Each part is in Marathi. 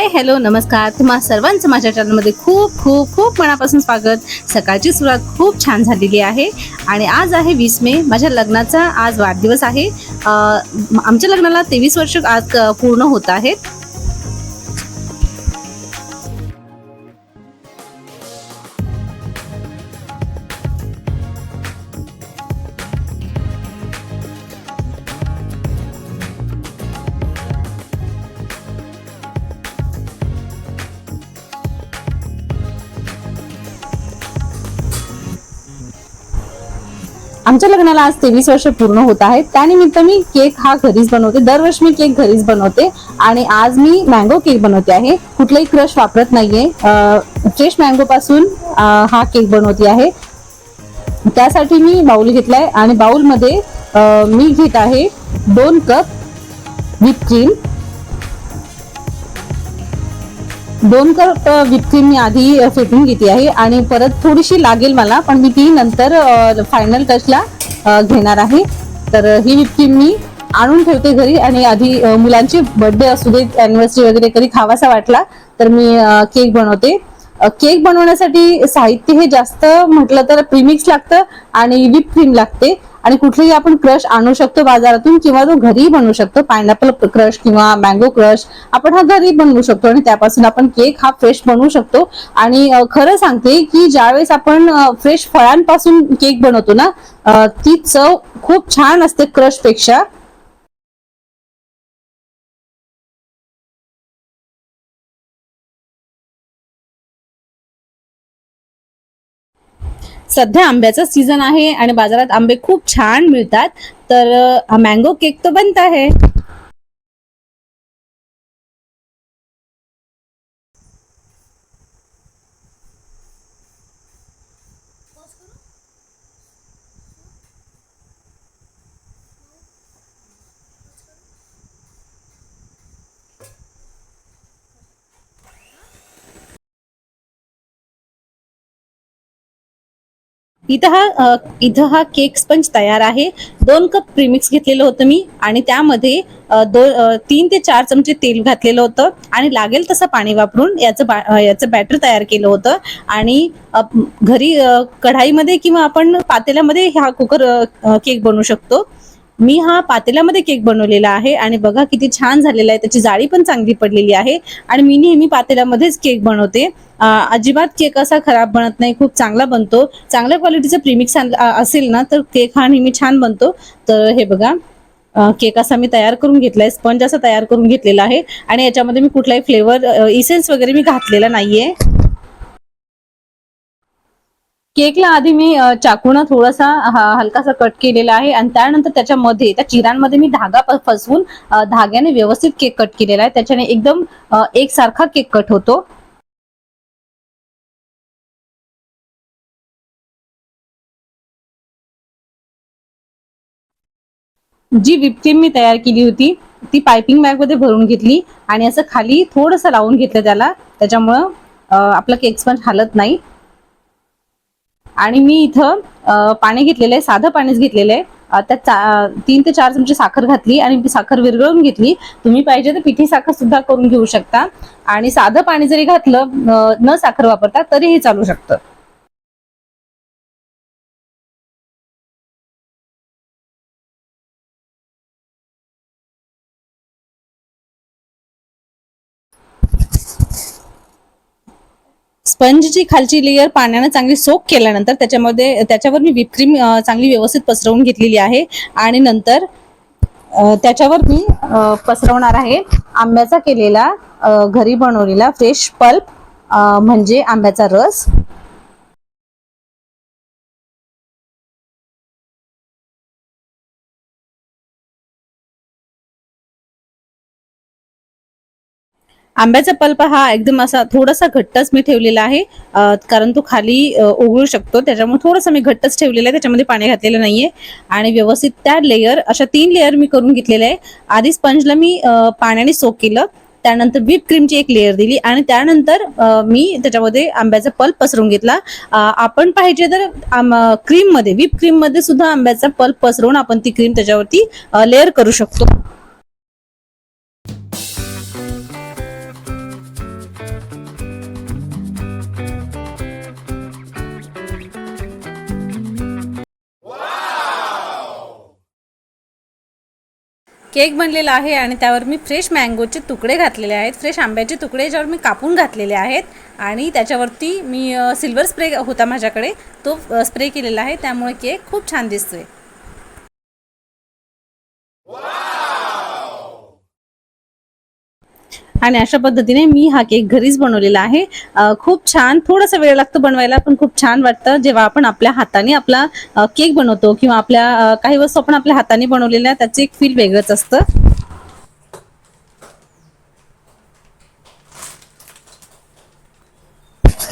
हाय हॅलो नमस्कार. तुम्हा सर्वांचं माझ्या चॅनलमध्ये खूप खूप खूप मनापासून स्वागत. सकाळची सुरुवात खूप छान झालेली आहे. आणि आज आहे वीस मे. माझ्या लग्नाचा आज वाढदिवस आहे. आमच्या लग्नाला तेवीस वर्ष आज पूर्ण होत आहेत. आमच्या लग्नाला आज तेवीस वर्ष पूर्ण होत आहेत. त्यानिमित्त मी केक हा घरीच बनवते. दरवर्षी मी केक घरीच बनवते. आणि आज मी मँगो केक बनवते आहे. कुठलाही क्रश वापरत नाहीये. फ्रेश मँगो पासून हा केक बनवते आहे. त्यासाठी मी बाउल घेतलाय. आणि बाउलमध्ये मी घेत आहे दोन कप विथ क्रीम दोन कप विपक्रीम मी आधी फेटून घेते आहे आणि परत थोडीशी लागेल मला पण मी ती नंतर फायनल टचला घेणार आहे. तर ही विपक्रीम मी आणून ठेवते घरी आणि आधी मुलांचे मुलांची बर्थडे असू दे अॅनिव्हर्सरी वगैरे कधी खावासा वाटला तर मी केक बनवते. केक बनवण्यासाठी साहित्य हे जास्त म्हटलं तर प्रीमिक्स लागतं आणि विप क्रीम लागते. आणि कुठलेही आपण क्रश आणू शकतो बाजारातून किंवा तो घरी बनवू शकतो. पायनॅपल क्रश किंवा मँगो क्रश आपण हा घरी बनवू शकतो आणि त्यापासून आपण केक हा फ्रेश बनवू शकतो. आणि खरं सांगते की ज्यावेळेस आपण फ्रेश फळांपासून केक बनवतो ना ती चव खूप छान असते क्रशपेक्षा. सध्या आंब्याचा सीझन आहे आणि बाजारात आंबे खूप छान मिळतात. तर मँगो केक तो बनता है इथं हा इथं हा केक स्पंज तयार आहे. दोन कप प्रीमिक्स घेतलेलं होतं मी आणि त्यामध्ये दो तीन ते चार चमचे तेल घातलेलं होतं आणि लागेल तसं पाणी वापरून याचं बा याचं बॅटर तयार केलं होतं. आणि घरी कढाईमध्ये किंवा आपण पातेल्यामध्ये हा कुकर केक बनवू शकतो. मी हा पातेल्यामध्ये केक बनवलेला आहे आणि बघा किती छान झालेला आहे. त्याची जाळी पण चांगली पडलेली आहे. आणि मी नेहमी पातेल्यामध्येच केक बनवते. अजिबात केक असा खराब बनत नाही. खूप चांगला बनतो. चांगल्या क्वालिटीचं प्रीमिक्स असेल ना तर केक हा नेहमी छान बनतो. तर हे बघा केक असा मी तयार करून घेतलाय. स्पंज असा तयार करून घेतलेला आहे. आणि याच्यामध्ये मी कुठलाही फ्लेवर इसेन्स वगैरे मी घातलेला नाहीये. केकला आधी मी चाकून थोडासा हलकासा कट केलेला आहे आणि त्यानंतर त्याच्यामध्ये त्या चिरांमध्ये मी धागा फसवून धाग्याने व्यवस्थित केक कट केलेला आहे. त्याच्याने एकदम एकसारखा केक कट होतो. जी विपटीम मी तयार केली होती ती पायपिंग बॅगमध्ये भरून घेतली आणि असं खाली थोडस लावून घेतलं त्याला. त्याच्यामुळं आपला केक स्पंज हालत नाही. आणि मी इथं पाणी घेतलेलं आहे साधं पाणीच घेतलेलं आहे. त्यात तीन ते चार चमचे साखर घातली आणि साखर विरघळून घेतली. तुम्ही पाहिजे तर पिठी साखर सुद्धा करून घेऊ शकता. आणि साधं पाणी जरी घातलं न साखर वापरता तरीही चालू शकतं. स्पंजची खालची लेयर पाण्यानं चांगली सोक केल्यानंतर त्याच्यामध्ये त्याच्यावर मी विपक्रीम चांगली व्यवस्थित पसरवून घेतलेली आहे. आणि नंतर त्याच्यावर मी पसरवणार आहे आंब्याचा केलेला घरी बनवलेला फ्रेश पल्प म्हणजे आंब्याचा रस. आंब्याचा पल्प हा एकदम असा थोडासा घट्टच मी ठेवलेला आहे. कारण तो खाली अ, ओघळू शकतो. त्याच्यामुळे थोडंसं मी घट्टच ठेवलेलं आहे. त्याच्यामध्ये पाणी घातलेलं नाहीये. आणि व्यवस्थित त्या लेयर अशा तीन लेयर मी करून घेतलेल्या आहे. आधी स्पंजला मी पाण्याने सोक केलं. त्यानंतर व्हीप क्रीमची एक लेअर दिली. आणि त्यानंतर मी त्याच्यामध्ये आंब्याचा पल्प पसरून घेतला. आपण पाहिजे तर क्रीममध्ये व्हीप क्रीममध्ये सुद्धा आंब्याचा पल्प पसरवून आपण ती क्रीम त्याच्यावरती लेअर करू शकतो. केक बनलेला आहे आणि त्यावर मी फ्रेश मँगोचे तुकडे घातलेले आहेत. फ्रेश आंब्याचे तुकडे ज्यावर मी कापून घातलेले आहेत. आणि त्याच्यावरती मी सिल्वर स्प्रे होता माझ्याकडे. तो स्प्रे केलेला आहे. त्यामुळे केक खूप छान दिसतोय. आणि अशा पद्धतीने मी हा केक घरीच बनवलेला आहे. खूप छान थोडासा वेळ लागतो बनवायला पण खूप छान वाटतं जेव्हा आपण आपल्या हाताने आपला केक बनवतो किंवा आपल्या काही वस्तू आपण आपल्या हाताने बनवलेल्या त्याचं एक फील वेगळंच असतं.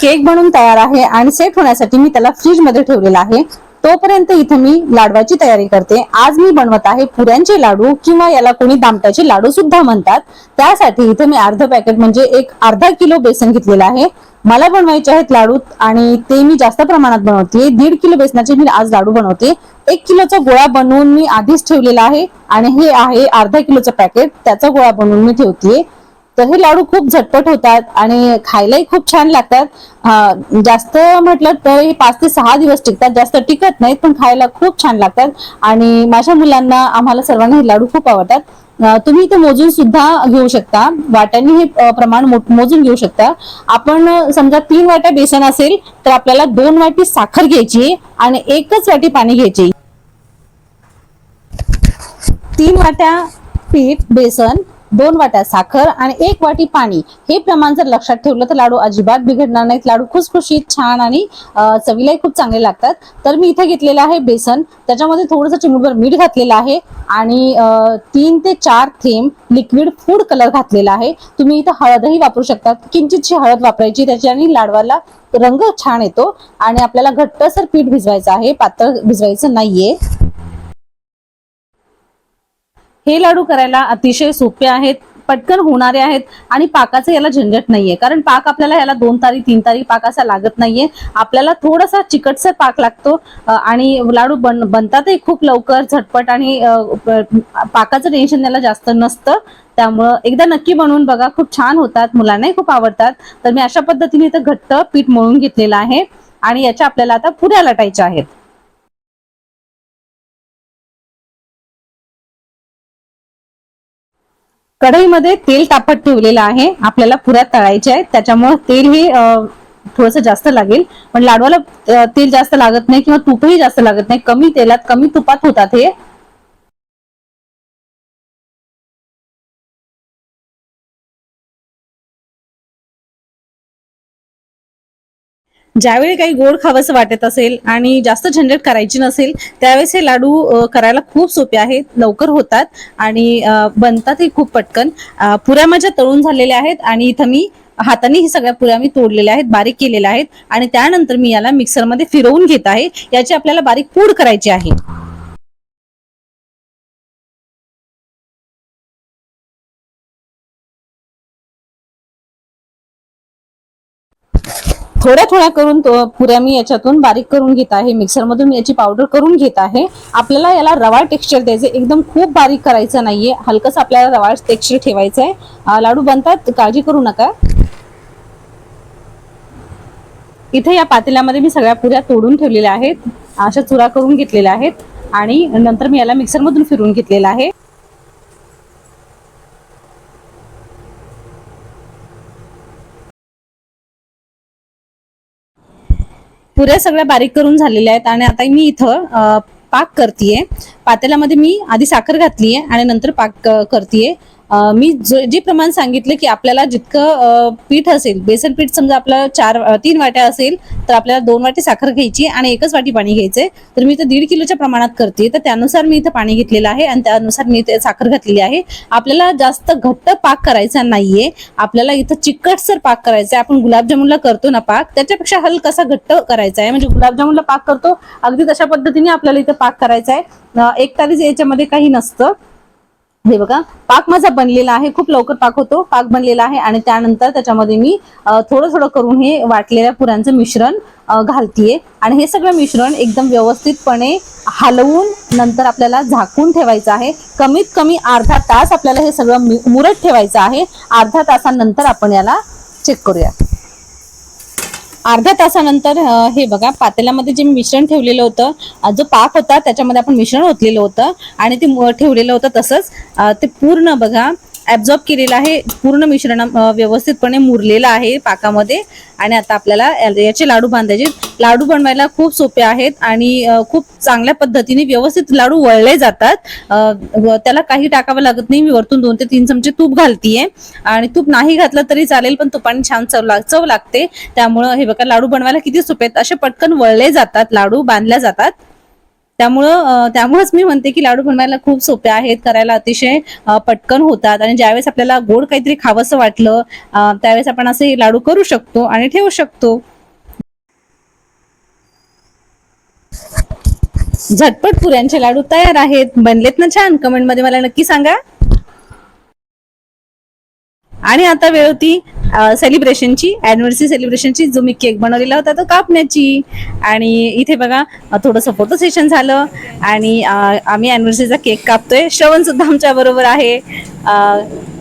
केक बनवून तयार आहे आणि सेट होण्यासाठी मी त्याला फ्रीजमध्ये ठेवलेला आहे. तोपर्यंत इथे मी लाडवाची तयारी करते. आज मी बनवत आहे पुऱ्यांचे लाडू किंवा याला कोणी दामट्याचे लाडू सुद्धा म्हणतात. त्यासाठी इथे मी अर्ध पॅकेट म्हणजे एक अर्धा किलो बेसन घेतलेलं आहे. मला बनवायचे आहेत लाडू आणि ते मी जास्त प्रमाणात बनवते. दीड किलो बेसनाचे मी आज लाडू बनवते. एक किलोचा गोळा बनवून मी आधीच ठेवलेला आहे आणि हे आहे अर्धा किलोचं पॅकेट त्याचा गोळा बनवून मी ठेवते. तर हे लाडू खूप झटपट होतात आणि खायलाही खूप छान लागतात. जास्त म्हटलं तर हे पाच ते सहा दिवस टिकतात. जास्त टिकत नाहीत पण खायला खूप छान लागतात. आणि माझ्या मुलांना आम्हाला सर्वांना हे लाडू खूप आवडतात. तुम्ही इथे मोजून सुद्धा घेऊ शकता. वाट्यांनी हे प्रमाण मोजून घेऊ शकता. आपण समजा तीन वाट्या बेसन असेल तर आपल्याला दोन वाटी साखर घ्यायची आणि एकच वाटी पाणी घ्यायची. तीन वाट्या पीठ बेसन दोन वाट्या साखर आणि एक वाटी पाणी. हे प्रमाण जर लक्षात ठेवलं तर लाडू अजिबात बिघडणार नाहीत. लाडू खुसखुशीत छान आणि चवीलाही खूप चांगले लागतात. तर मी इथे घेतलेलं आहे बेसन. त्याच्यामध्ये थोडंसं चिमूटभर मीठ घातलेलं आहे आणि तीन ते चार थेंब लिक्विड फूड कलर घातलेला आहे. तुम्ही इथं हळदही वापरू शकता किंचितशी हळद वापरायची त्याच्याने लाडवाला रंग छान येतो आणि आपल्याला घट्टसर पीठ भिजवायचं आहे. पातळ भिजवायचं नाहीये. हे लाडू करायला अतिशय सोपे आहेत पटकन होणारे आहेत आणि पाकाचं याला झंझट नाहीये. कारण पाक आपल्याला याला दोन तारी तीन तारी पाक असा लागत नाहीये. आपल्याला थोडासा चिकटसर पाक लागतो आणि लाडू बन बनतातही खूप लवकर झटपट आणि पाकाचं टेन्शन याला जास्त नसतं. त्यामुळं एकदा नक्की बनवून बघा. खूप छान होतात. मुलांनाही खूप आवडतात. तर मी अशा पद्धतीने इथं घट्ट पीठ मळून घेतलेलं आहे. आणि याच्या आपल्याला आता पुऱ्या लाटायच्या आहेत. कढईमध्ये तेल तापत ठेवलेलं आहे. आपल्याला पुऱ्या तळायच्या आहेत. त्याच्यामुळे तेल हे थोडस जास्त लागेल. पण लाडवाला तेल जास्त लागत नाही किंवा तुपही जास्त लागत नाही. कमी तेलात कमी तुपात होतात हे. ज्यावेळी काही गोड खावंसं वाटत असेल आणि जास्त झंझट करायची नसेल त्यावेळेस हे लाडू करायला खूप सोपे आहेत लवकर होतात आणि बनतात बनतातही खूप पटकन. पुऱ्या माझ्या तळून झालेल्या आहेत आणि इथं मी हाताने ही सगळ्या पुऱ्या मी तोडलेल्या आहेत बारीक केलेल्या आहेत आणि त्यानंतर मी याला मिक्सरमध्ये फिरवून घेत आहे. याची आपल्याला बारीक पूड करायची आहे. थोड्या थोड्या करून तो- पुऱ्या मी याच्यातून बारीक करून घेत आहे. मिक्सरमधून याची पावडर करून घेत आहे. आपल्याला याला रवा टेक्स्चर द्यायचं एकदम खूप बारीक करायचं नाहीये. हलकंच आपल्याला रवा टेक्स्चर ठेवायचं आहे लाडू बनतात. काळजी करू नका. इथे या पातेल्यामध्ये मी सगळ्या पुऱ्या तोडून ठेवलेल्या आहेत. अशा चुरा करून घेतलेल्या आहेत. आणि नंतर मी याला मिक्सरमधून फिरून घेतलेला आहे. पुऱ्या सगळ्या बारीक करून झालेल्या आहेत आणि आता मी इथं पाक करतेय. पातेल्यामध्ये मी आधी साखर घातलीये आणि नंतर पाक करतेय. मी जे प्रमाण सांगितलं की आपल्याला जितकं पीठ असेल बेसन पीठ समजा आपलं चार तीन वाट्या असेल तर आपल्याला दोन वाटी साखर घ्यायची आणि एकच वाटी पाणी घ्यायचंय. तर मी इथं दीड किलोच्या प्रमाणात करते. तर त्यानुसार मी इथं पाणी घेतलेलं आहे आणि त्यानुसार मी इथे साखर घातलेली आहे. आपल्याला जास्त घट्ट पाक करायचा नाहीये. आपल्याला इथं चिकटसर पाक करायचा आहे आपण गुलाबजामुनला करतो ना पाक त्याच्यापेक्षा हलकासा घट्ट करायचा आहे म्हणजे गुलाबजामुनला पाक करतो. अगदी तशा पद्धतीने आपल्याला इथं पाक करायचा आहे एक तारीच याच्यामध्ये काही नसतं. हे बघा पाक माझा बनलेला आहे खूप लवकर पाक होतो पाक बनलेला आहे आणि त्यानंतर त्याच्यामध्ये मी थोडं थोडं करून हे वाटलेल्या पुऱ्यांचं मिश्रण घालतीये. आणि हे सगळं मिश्रण एकदम व्यवस्थितपणे हलवून नंतर आपल्याला झाकून ठेवायचं आहे. कमीत कमी अर्धा तास आपल्याला हे सगळं मुरत ठेवायचं आहे. अर्धा तासानंतर आपण याला चेक करूया अर्ध्या तासानंतर हे बघा पातेल्यामध्ये जे मी मिश्रण ठेवलेलं होतं जो पाक होता त्याच्यामध्ये आपण मिश्रण ओतलेलं होतं आणि ते ठेवलेलं होतं तसंच. ते पूर्ण बघा ऍब्झॉर्ब केलेलं आहे. पूर्ण मिश्रण व्यवस्थितपणे मुरलेलं आहे पाकामध्ये. आणि आता आपल्याला याचे लाडू बांधायचे लाडू बनवायला खूप सोपे आहेत आणि खूप चांगल्या पद्धतीने व्यवस्थित लाडू वळले जातात. त्याला काही टाकावं लागत नाही. मी वरतून दोन ते तीन चमचे तूप घालतीये. आणि तूप नाही घातलं तरी चालेल पण तुपाने छान चव लाग चव लागते. त्यामुळं हे बघा लाडू बनवायला किती सोपे आहेत. असे पटकन वळले जातात. लाडू बांधल्या जातात. त्यामुळं त्यामुळेच मी म्हणते की लाडू बनवायला खूप सोपे आहेत करायला अतिशय पटकन होतात आणि ज्यावेळेस आपल्याला गोड काहीतरी खावंसं वाटलं त्यावेळेस आपण असे लाडू करू शकतो आणि ठेवू शकतो. झटपट पुऱ्यांचे लाडू तयार आहेत. बनलेत ना छान? कमेंटमध्ये मला नक्की सांगा. आणि आता वेळ होती सेलिब्रेशनची अॅनिव्हर्सरी सेलिब्रेशनची जो मी केक बनवलेला होता तो कापण्याची. आणि इथे बघा थोडंसं फोटो सेशन झालं आणि आम्ही अॅनिव्हर्सरीचा केक कापतोय. श्रवण सुद्धा आमच्या बरोबर आहे.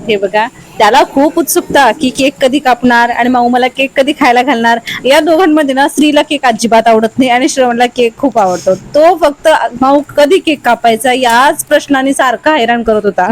हे बघा त्याला खूप उत्सुकता की केक कधी कापणार आणि माऊ मला केक कधी खायला घालणार. या दोघांमध्ये ना स्त्रीला केक अजिबात आवडत नाही आणि श्रवणला केक खूप आवडतो. तो फक्त माऊ कधी केक कापायचा याच प्रश्नाने सारखा हैराण करत होता.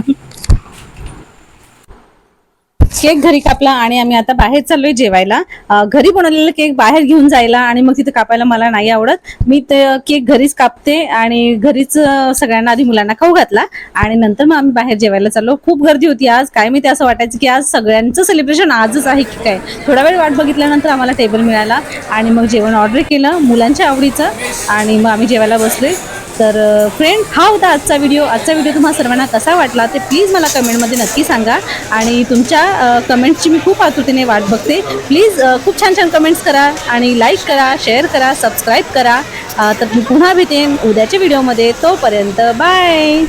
केक घरी कापला आणि आम्ही आता बाहेर चाललोय जेवायला. घरी बनवलेला केक बाहेर घेऊन जायला आणि मग तिथे कापायला मला नाही आवडत. मी ते केक घरीच कापते आणि घरीच सगळ्यांना आधी मुलांना खाऊ घातला आणि नंतर मग आम्ही बाहेर जेवायला चाललो. खूप गर्दी होती आज. काय मी ते असं वाटायचं की आज सगळ्यांचं सेलिब्रेशन आजच आहे की काय. थोडा वेळ वाट बघितल्यानंतर आम्हाला टेबल मिळाला आणि मग जेवण ऑर्डर केलं मुलांच्या आवडीचं आणि मग आम्ही जेवायला बसलोय. तर फ्रेंड हा होता आजचा व्हिडिओ आजचा व्हिडिओ तुम्हाला सर्वांना कसा वाटला ते प्लीज मला कमेंटमध्ये नक्की सांगा. आणि तुमच्या कमेंट्सची मी खूप आतुरतेने वाट बघते. प्लीज खूप छान छान कमेंट्स करा आणि लाईक करा शेअर करा सबस्क्राईब करा. तर मी पुन्हा भेटेन उद्याच्या व्हिडिओमध्ये तोपर्यंत बाय